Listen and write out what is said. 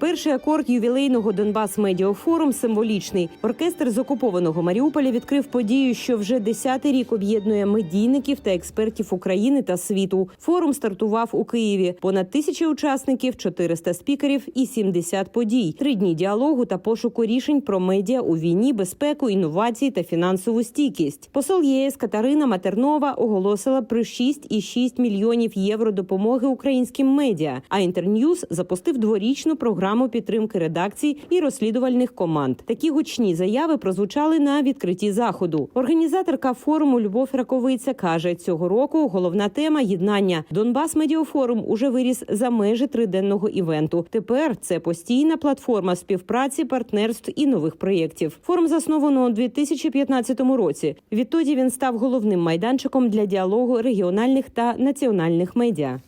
Перший акорд ювілейного Донбас Медіа Форум символічний. Оркестр з окупованого Маріуполя відкрив подію, що вже десятий рік об'єднує медійників та експертів України та світу. Форум стартував у Києві. Понад тисячі учасників, 400 спікерів і 70 подій. Три дні діалогу та пошуку рішень про медіа у війні, безпеку, інновації та фінансову стійкість. Посол ЄС Катерина Матернова оголосила про 6,6 мільйонів євро допомоги українським медіа. А Інтерньюз запустив дворічну програму підтримки редакцій і розслідувальних команд. Такі гучні заяви прозвучали на відкритті заходу. Організаторка форуму Любов Раковиця каже, цього року головна тема єднання. Донбас Медіафорум уже виріс за межі триденного івенту. Тепер це постійна платформа співпраці, партнерств і нових проєктів. Форум засновано у 2015 році. Відтоді він став головним майданчиком для діалогу регіональних та національних медіа.